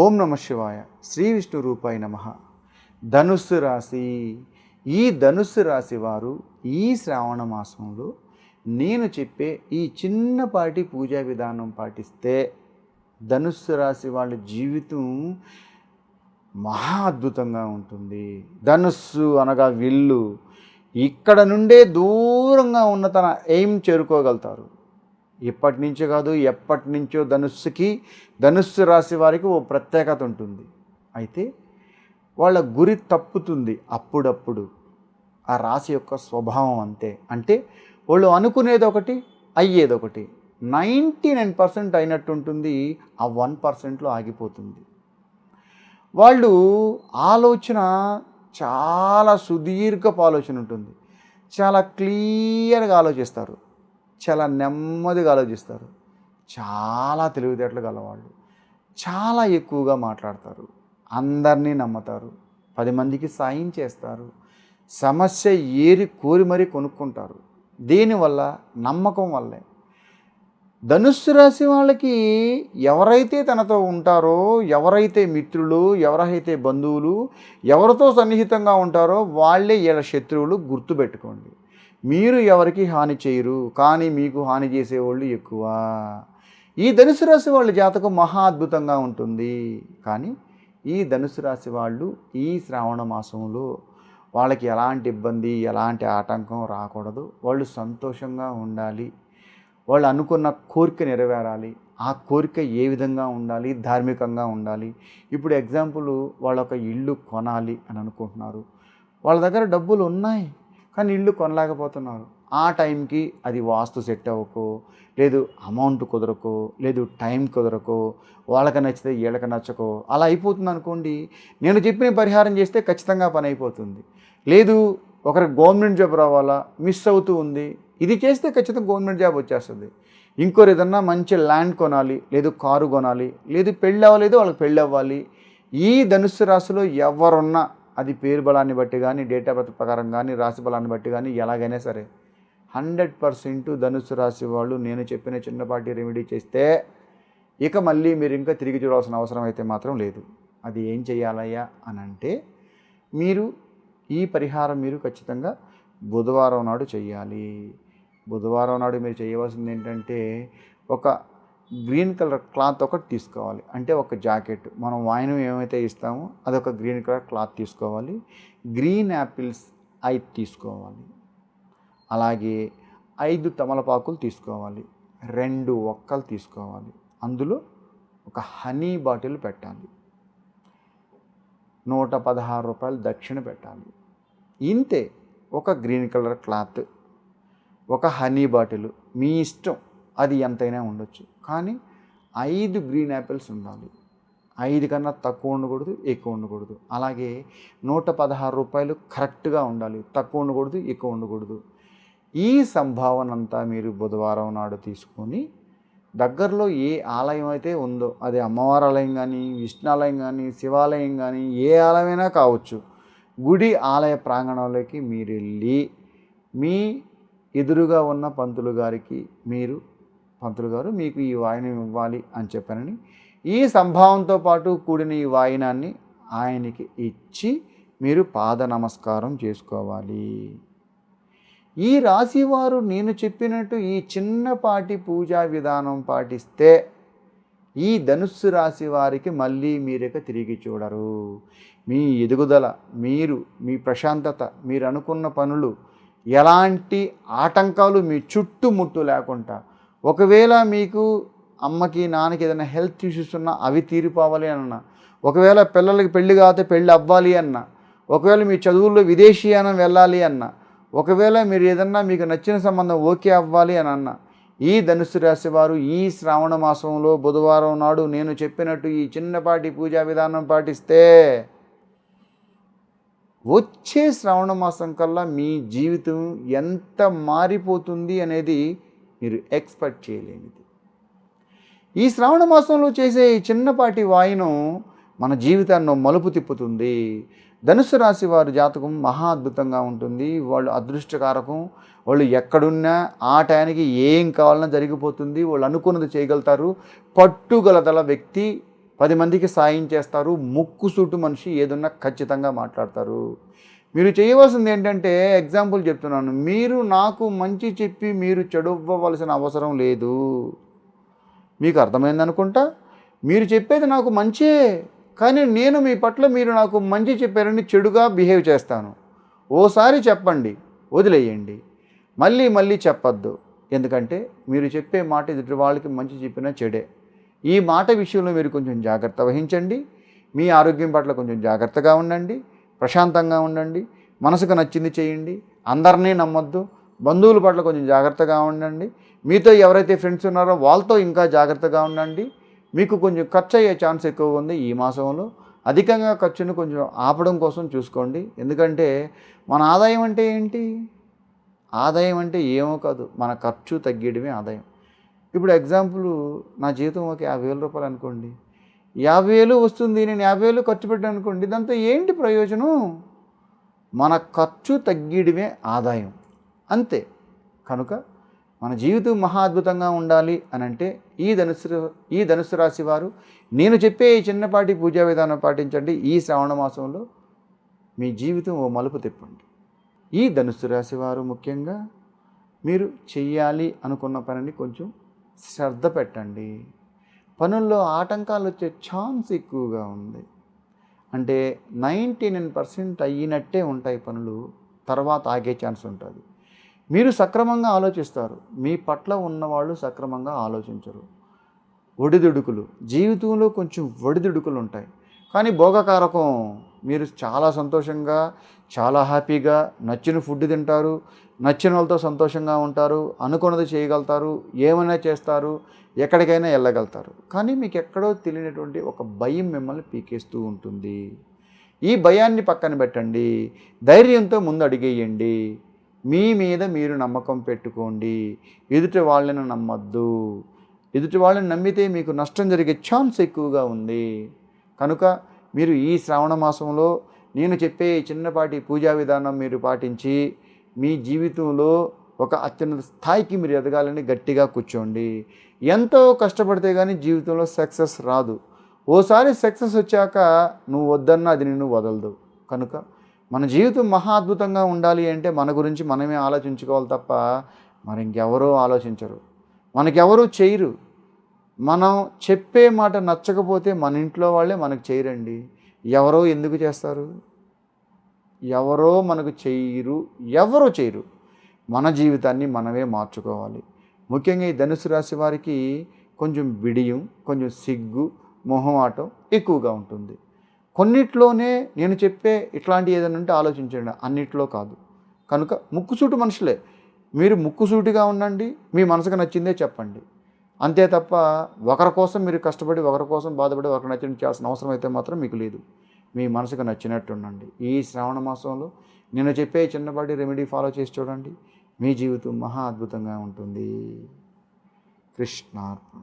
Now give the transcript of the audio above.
ఓం నమ శివాయ. శ్రీ విష్ణు రూపాయ నమ. ధనుస్సు రాశి ఈ ధనుస్సు రాశి వారు ఈ శ్రావణ మాసంలో నేను చెప్పే ఈ చిన్నపాటి పూజా విధానం పాటిస్తే ధనుస్సు రాశి వాళ్ళ జీవితం మహా అద్భుతంగా ఉంటుంది. ధనుస్సు అనగా విల్లు. ఇక్కడ నుండే దూరంగా ఉన్న తన ఎయిమ్ చేరుకోగలుగుతారు. ఇప్పటి నుంచో కాదు ఎప్పటి నుంచో ధనుస్సుకి ధనుస్సు రాశి వారికి ఓ ప్రత్యేకత ఉంటుంది. అయితే వాళ్ళ గురి తప్పుతుంది అప్పుడప్పుడు. ఆ రాశి యొక్క స్వభావం అంతే. అంటే వాళ్ళు అనుకునేది ఒకటి అయ్యేది ఒకటి. నైంటీ నైన్ పర్సెంట్ అయినట్టు ఉంటుంది ఆ వన్ పర్సెంట్లో ఆగిపోతుంది. వాళ్ళు ఆలోచన చాలా సుదీర్ఘపు ఆలోచన ఉంటుంది. చాలా క్లియర్గా ఆలోచిస్తారు. చాలా నెమ్మదిగా ఆలోచిస్తారు. చాలా తెలివితేటలు గలవాళ్ళు. చాలా ఎక్కువగా మాట్లాడతారు. అందరినీ నమ్ముతారు. పది మందికి సాయం చేస్తారు. సమస్య ఏరి కోరి మరీ కొనుక్కుంటారు. దీనివల్ల నమ్మకం వల్లే. ధనుస్సు రాశి వాళ్ళకి ఎవరైతే తనతో ఉంటారో ఎవరైతే మిత్రులు ఎవరైతే బంధువులు ఎవరితో సన్నిహితంగా ఉంటారో వాళ్ళే వీళ్ళ శత్రువులు గుర్తుపెట్టుకోండి. మీరు ఎవరికి హాని చేయరు కానీ మీకు హాని చేసేవాళ్ళు ఎక్కువ. ఈ ధనుసు రాశి వాళ్ళ జాతకం మహా అద్భుతంగా ఉంటుంది. కానీ ఈ ధనుసు రాశి వాళ్ళు ఈ శ్రావణ మాసంలో వాళ్ళకి ఎలాంటి ఇబ్బంది ఎలాంటి ఆటంకం రాకూడదు. వాళ్ళు సంతోషంగా ఉండాలి. వాళ్ళు అనుకున్న కోరిక నెరవేరాలి. ఆ కోరిక ఏ విధంగా ఉండాలి? ధార్మికంగా ఉండాలి. ఇప్పుడు ఎగ్జాంపుల్ వాళ్ళ ఒక ఇల్లు కొనాలి అని అనుకుంటున్నారు. వాళ్ళ దగ్గర డబ్బులు ఉన్నాయి. కానీ ఇల్లు కొనలేకపోతున్నారు. ఆ టైంకి అది వాస్తు సెట్ అవ్వకు లేదు అమౌంట్ కుదరకో లేదు టైం కుదరకో వాళ్ళకి నచ్చితే వీళ్ళకి నచ్చకో అలా అయిపోతుంది అనుకోండి. నేను చెప్పిన పరిహారం చేస్తే ఖచ్చితంగా పని అయిపోతుంది. లేదు ఒకరి గవర్నమెంట్ జాబ్ రావాలా మిస్ అవుతూ ఉంది. ఇది చేస్తే ఖచ్చితంగా గవర్నమెంట్ జాబ్ వచ్చేస్తుంది. ఇంకోరు ఏదన్నా మంచి ల్యాండ్ కొనాలి లేదు కారు కొనాలి లేదు పెళ్ళి అవ్వలేదు వాళ్ళకి పెళ్ళి అవ్వాలి. ఈ ధనుస్సు రాశిలో ఎవరున్నా అది పేరు బలాన్ని బట్టి కానీ డేట్ ఆఫ్ బర్త్ ప్రకారం కానీ రాశి బలాన్ని బట్టి కానీ ఎలాగైనా సరే హండ్రెడ్ పర్సెంట్ ధనుసు రాశి వాళ్ళు నేను చెప్పిన చిన్నపాటి రెమెడీ చేస్తే ఇక మళ్ళీ మీరు ఇంకా తిరిగి చూడాల్సిన అవసరం అయితే మాత్రం లేదు. అది ఏం చేయాలయ్యా అని అంటే మీరు ఈ పరిహారం మీరు ఖచ్చితంగా బుధవారం నాడు చేయాలి బుధవారం నాడు మీరు చేయవలసింది ఏంటంటే ఒక గ్రీన్ కలర్ క్లాత్ ఒకటి తీసుకోవాలి. అంటే ఒక జాకెట్. మనం వాయినం ఏమైతే ఇస్తామో అదొక గ్రీన్ కలర్ క్లాత్ తీసుకోవాలి. గ్రీన్ యాపిల్స్ ఐదు తీసుకోవాలి. అలాగే ఐదు తమలపాకులు తీసుకోవాలి. రెండు ఒక్కలు తీసుకోవాలి. అందులో ఒక హనీ బాటిల్ పెట్టాలి. నూట పదహారు రూపాయలు దక్షిణ పెట్టాలి. ఇంతే ఒక గ్రీన్ కలర్ క్లాత్ ఒక హనీ బాటిల్. మీ ఇష్టం. అది ఎంతైనా ఉండొచ్చు. కానీ ఐదు గ్రీన్ యాపిల్స్ ఉండాలి. ఐదు కన్నా తక్కువ ఉండకూడదు ఎక్కువ ఉండకూడదు. అలాగే నూట పదహారు రూపాయలు కరెక్ట్గా ఉండాలి. తక్కువ ఉండకూడదు ఎక్కువ ఉండకూడదు. ఈ సంభావన అంతా మీరు బుధవారం నాడు తీసుకొని దగ్గరలో ఏ ఆలయం అయితే ఉందో అది అమ్మవారి ఆలయం కానీ విష్ణాలయం కానీ శివాలయం కానీ ఏ ఆలయమైనా కావచ్చు గుడి ఆలయ ప్రాంగణంలోకి మీరు వెళ్ళి మీ ఎదురుగా ఉన్న పంతులు గారికి మీరు పంతులు గారు మీకు ఈ వాయినం ఇవ్వాలి అని చెప్పానని ఈ సంభావంతో పాటు కూడిన ఈ వాయినాన్ని ఆయనకి ఇచ్చి మీరు పాద నమస్కారం చేసుకోవాలి. ఈ రాశివారు నేను చెప్పినట్టు ఈ చిన్నపాటి పూజా విధానం పాటిస్తే ఈ ధనుస్సు రాశి వారికి మళ్ళీ మీరిక తిరిగి చూడరు. మీ ఎదుగుదల మీరు మీ ప్రశాంతత మీరు అనుకున్న పనులు ఎలాంటి ఆటంకాలు మీ చుట్టుముట్టు లేకుండా ఒకవేళ మీకు అమ్మకి నాన్నకి ఏదైనా హెల్త్ ఇష్యూస్ ఉన్నా అవి తీరిపోవాలి అన్న. ఒకవేళ పిల్లలకి పెళ్ళి కాకపోతే పెళ్ళి అవ్వాలి అన్న. ఒకవేళ మీ చదువుల్లో విదేశీయానం వెళ్ళాలి అన్న. ఒకవేళ మీరు ఏదన్నా మీకు నచ్చిన సంబంధం ఓకే అవ్వాలి అని అన్న. ఈ ధనుసు రాశి వారు ఈ శ్రావణ మాసంలో బుధవారం నాడు నేను చెప్పినట్టు ఈ చిన్నపాటి పూజా విధానం పాటిస్తే వచ్చే శ్రావణ మాసం కల్లా మీ జీవితం ఎంత మారిపోతుంది అనేది మీరు ఎక్స్పెక్ట్ చేయలేనిది. ఈ శ్రావణ మాసంలో చేసే ఈ చిన్నపాటి వాయును మన జీవితాన్ని మలుపు తిప్పుతుంది. ధనుసు రాశి వారి జాతకం మహా అద్భుతంగా ఉంటుంది. వాళ్ళు అదృష్టకారకం. వాళ్ళు ఎక్కడున్నా ఆ టయానికి ఏం కావాలన్నా జరిగిపోతుంది. వాళ్ళు అనుకున్నది చేయగలుగుతారు. పట్టుగలదల వ్యక్తి పది మందికి సాయం చేస్తారు. ముక్కుసూటు మనిషి ఏదన్నా ఖచ్చితంగా మాట్లాడతారు. మీరు చేయవలసింది ఏంటంటే ఎగ్జాంపుల్ చెప్తున్నాను. మీరు నాకు మంచి చెప్పి మీరు చెడవ్వవలసిన అవసరం లేదు. మీకు అర్థమైందనుకుంటా మీరు చెప్పేది నాకు మంచే కానీ నేను మీ పట్ల మీరు నాకు మంచి చెప్పారని చెడుగా బిహేవ్ చేస్తాను. ఓసారి చెప్పండి వదిలేయండి. మళ్ళీ మళ్ళీ చెప్పద్దు. ఎందుకంటే మీరు చెప్పే మాట ఎదుటి వాళ్ళకి మంచి చెప్పినా చెడే. ఈ మాట విషయంలో మీరు కొంచెం జాగ్రత్త వహించండి. మీ ఆరోగ్యం పట్ల కొంచెం జాగ్రత్తగా ఉండండి. ప్రశాంతంగా ఉండండి మనసుకు నచ్చింది చేయండి అందరినీ నమ్మొద్దు బంధువుల పట్ల కొంచెం జాగ్రత్తగా ఉండండి. మీతో ఎవరైతే ఫ్రెండ్స్ ఉన్నారో వాళ్ళతో ఇంకా జాగ్రత్తగా ఉండండి. మీకు కొంచెం ఖర్చు అయ్యే ఛాన్స్ ఎక్కువ ఉంది ఈ మాసంలో. అధికంగా ఖర్చును కొంచెం ఆపడం కోసం చూసుకోండి. ఎందుకంటే మన ఆదాయం అంటే ఏంటి? ఆదాయం అంటే ఏమో కాదు మన ఖర్చు తగ్గేయడమే ఆదాయం. ఇప్పుడు ఎగ్జాంపుల్ నా జీతం ఒక యాభై వేల రూపాయలు అనుకోండి. యాభై వేలు వస్తుంది నేను యాభై వేలు ఖర్చు పెట్టాను అనుకోండి దాంతో ఏంటి ప్రయోజనం? మన ఖర్చు తగ్గిడమే ఆదాయం. అంతే. కనుక మన జీవితం మహా అద్భుతంగా ఉండాలి అని అంటే ఈ ధనుసు ఈ ధనుసు రాశి వారు నేను చెప్పే ఈ చిన్నపాటి పూజా విధానం పాటించండి. ఈ శ్రావణ మాసంలో మీ జీవితం ఓ మలుపు తిప్పండి. ఈ ధనుసు రాశి వారు ముఖ్యంగా మీరు చెయ్యాలి అనుకున్న పనిని కొంచెం శ్రద్ధ పెట్టండి. పనుల్లో ఆటంకాలు వచ్చే ఛాన్స్ ఎక్కువగా ఉంది. అంటే నైంటీ నైన్ పర్సెంట్ అయినట్టే ఉంటాయి పనులు తర్వాత ఆగే ఛాన్స్ ఉంటుంది. మీరు సక్రమంగా ఆలోచిస్తారు. మీ పట్ల ఉన్నవాళ్ళు సక్రమంగా ఆలోచించరు. ఒడిదుడుకులు జీవితంలో కొంచెం ఒడిదుడుకులు ఉంటాయి. కానీ భోగకారకం. మీరు చాలా సంతోషంగా చాలా హ్యాపీగా నచ్చిన ఫుడ్ తింటారు నచ్చిన వాళ్ళతో సంతోషంగా ఉంటారు అనుకున్నది చేయగలుగుతారు ఏమైనా చేస్తారు ఎక్కడికైనా వెళ్ళగలుగుతారు. కానీ మీకు ఎక్కడో తెలియనటువంటి ఒక భయం మిమ్మల్ని పీకేస్తూ ఉంటుంది. ఈ భయాన్ని పక్కన పెట్టండి. ధైర్యంతో ముందు అడిగేయండి. మీ మీద మీరు నమ్మకం పెట్టుకోండి. ఎదుటి వాళ్ళని నమ్మద్దు. ఎదుటి వాళ్ళని నమ్మితే మీకు నష్టం జరిగే ఛాన్స్ ఎక్కువగా ఉంది. కనుక మీరు ఈ శ్రావణ మాసంలో నేను చెప్పే చిన్నపాటి పూజా విధానం మీరు పాటించి మీ జీవితంలో ఒక అత్యున్నత స్థాయికి మీరు ఎదగాలని గట్టిగా కూర్చోండి. ఎంతో కష్టపడితే కానీ జీవితంలో సక్సెస్ రాదు. ఓసారి సక్సెస్ వచ్చాక నువ్వు వద్దన్నా అది నిన్ను వదలదు. కనుక మన జీవితం మహా అద్భుతంగా ఉండాలి అంటే మన గురించి మనమే ఆలోచించుకోవాలి తప్ప మరి ఇంకెవరో ఆలోచించరు. మనకెవరూ చేయరు. మనం చెప్పే మాట నచ్చకపోతే మన ఇంట్లో వాళ్ళే మనకు చేయరండి. ఎవరో ఎందుకు చేస్తారు? ఎవరో మనకు చేయరు ఎవరో చేయరు. మన జీవితాన్ని మనమే మార్చుకోవాలి. ముఖ్యంగా ఈ ధనుసు రాశి వారికి కొంచెం బిడియం కొంచెం సిగ్గు మొహమాటం ఎక్కువగా ఉంటుంది. కొన్నిట్లోనే నేను చెప్పే ఇట్లాంటి ఏదైనా ఉంటే ఆలోచించండి. అన్నిట్లో కాదు. కనుక ముక్కుసూటి మనుషులే. మీరు ముక్కుసూటిగా ఉండండి మీ మనసుకు నచ్చిందే చెప్పండి. అంతే తప్ప ఒకరి కోసం మీరు కష్టపడి ఒకరి కోసం బాధపడి ఒకరు నచ్చిన చేయాల్సిన అవసరం అయితే మాత్రం మీకు లేదు. మీ మనసుకు నచ్చినట్టు ఉండండి. ఈ శ్రావణ మాసంలో నేను చెప్పే చిన్నపాటి రెమెడీ ఫాలో చేసి చూడండి. మీ జీవితం మహా అద్భుతంగా ఉంటుంది. కృష్ణార్పణ.